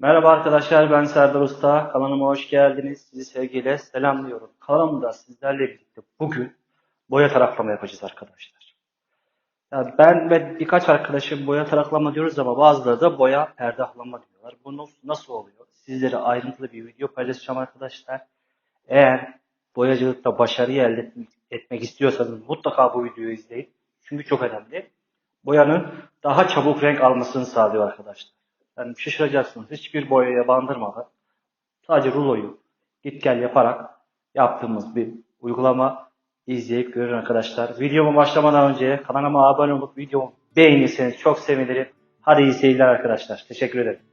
Merhaba arkadaşlar ben Serdar Usta. Kanalıma hoş geldiniz. Sizi sevgiyle selamlıyorum. Kanalımda sizlerle birlikte bugün boya taraklama yapacağız arkadaşlar. Ya ben ve birkaç arkadaşım boya taraklama diyoruz ama bazıları da boya perdahlama diyorlar. Bu nasıl, oluyor? Sizlere ayrıntılı bir video paylaşacağım arkadaşlar. Eğer boyacılıkta başarıyı elde etmek istiyorsanız mutlaka bu videoyu izleyin. Çünkü çok önemli. Boyanın daha çabuk renk almasını sağlıyor arkadaşlar. Yani şaşıracaksınız. Hiçbir boyaya bandırmadan sadece ruloyu git gel yaparak yaptığımız bir uygulama izleyip görün arkadaşlar. Videoma başlamadan önce kanalıma abone olup videomu beğenirseniz çok sevinirim. Hadi iyi arkadaşlar. Teşekkür ederim.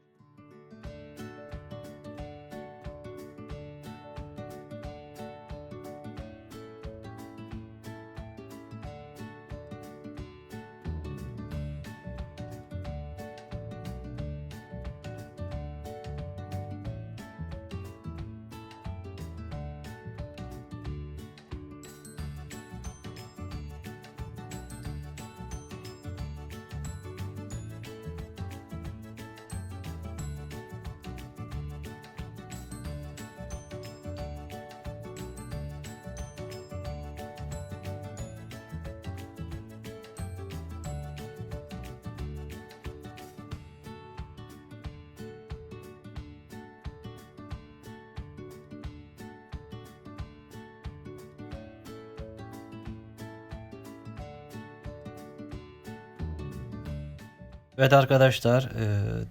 Evet arkadaşlar e,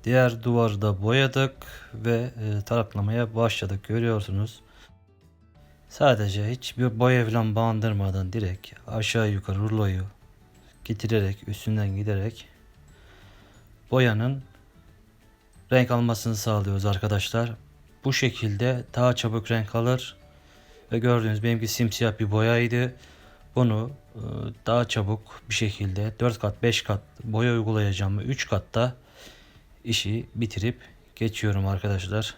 diğer duvarı da boyadık ve e, taraklamaya başladık görüyorsunuz. Sadece hiçbir boya falan bandırmadan direkt aşağı yukarı ruloyu getirerek üstünden giderek boyanın renk almasını sağlıyoruz arkadaşlar. Bu şekilde daha çabuk renk alır ve gördüğünüz benimki simsiyah bir boyaydı. Bunu daha çabuk bir şekilde 4 kat 5 kat boya uygulayacağım 3 katta işi bitirip geçiyorum arkadaşlar.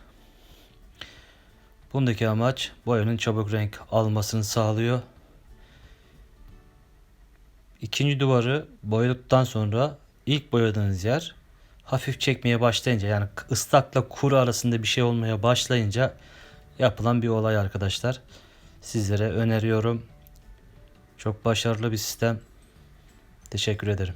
Bundaki amaç boyanın çabuk renk almasını sağlıyor. İkinci duvarı boyadıktan sonra ilk boyadığınız yer hafif çekmeye başlayınca yani ıslakla kuru arasında bir şey olmaya başlayınca yapılan bir olay arkadaşlar. Sizlere öneriyorum. Çok başarılı bir sistem. Teşekkür ederim.